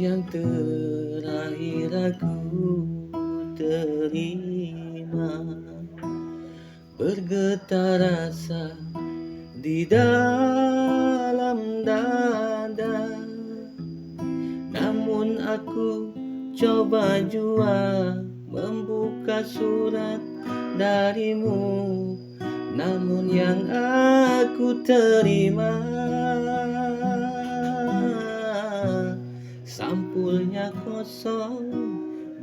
yang terakhir aku terima. Bergetar rasa di dalam dada. Namun aku coba jua membuka surat darimu. Namun yang aku terima Sampulnya kosong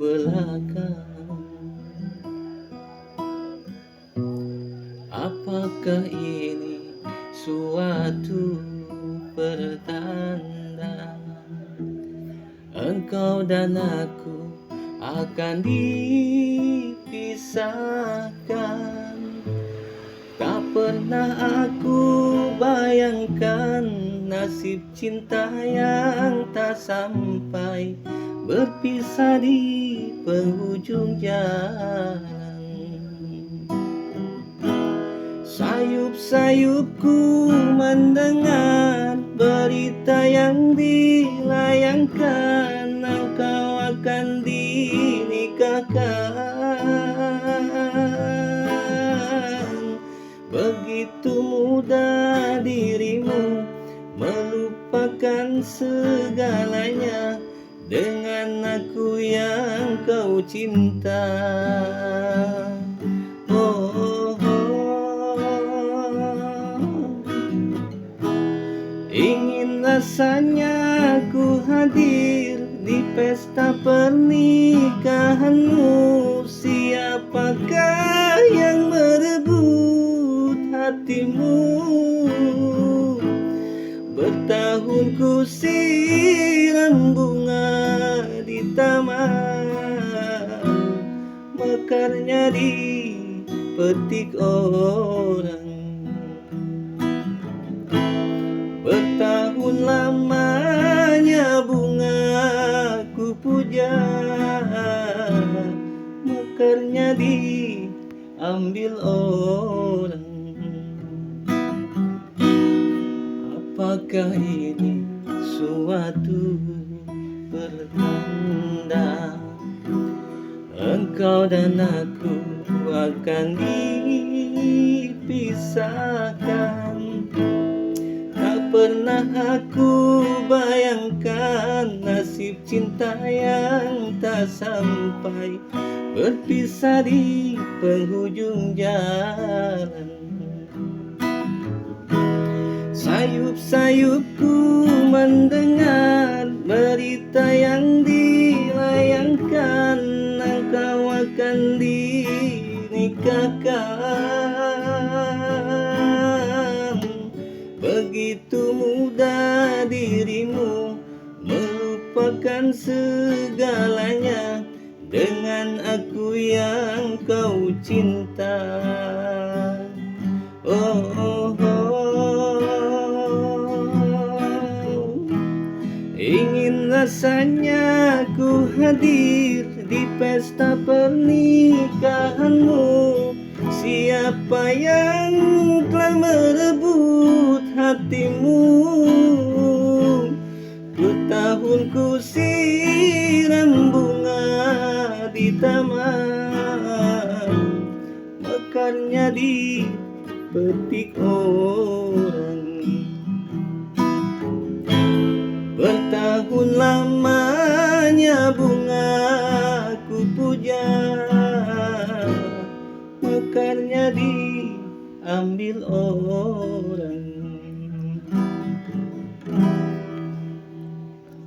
belakang. Apakah ini suatu pertanda Engkau dan aku akan dipisahkan? Tak pernah aku bayangkan nasib cinta yang tak sampai Berpisah di penghujung jalan. Sayup-sayupku mendengar berita yang dilayangkan. Engkau akan dinikahkan segalanya Dengan aku yang kau cinta. Oh, oh, Ingin rasanya ku hadir di pesta pernikahanmu. Siapakah yang merebut hatimu Bertahun ku siram bunga di taman Mekarnya dipetik orang. Bertahun lamanya bunga ku puja Mekarnya diambil orang Apakah ini suatu pertanda Engkau dan aku akan dipisahkan? Tak pernah aku bayangkan nasib cinta yang tak sampai Berpisah di penghujung jalan Sayup-sayupku mendengar berita yang dilayangkan. Engkau akan dinikahkan. Begitu mudah dirimu melupakan segalanya. Dengan aku yang kau cinta rasanya ku hadir di pesta pernikahanmu. Siapa yang telah merebut hatimu? Bertahun ku siram bunga di taman. Mekarnya dipetik orang Bertahun lamanya bunga ku puja. Mekarnya diambil orang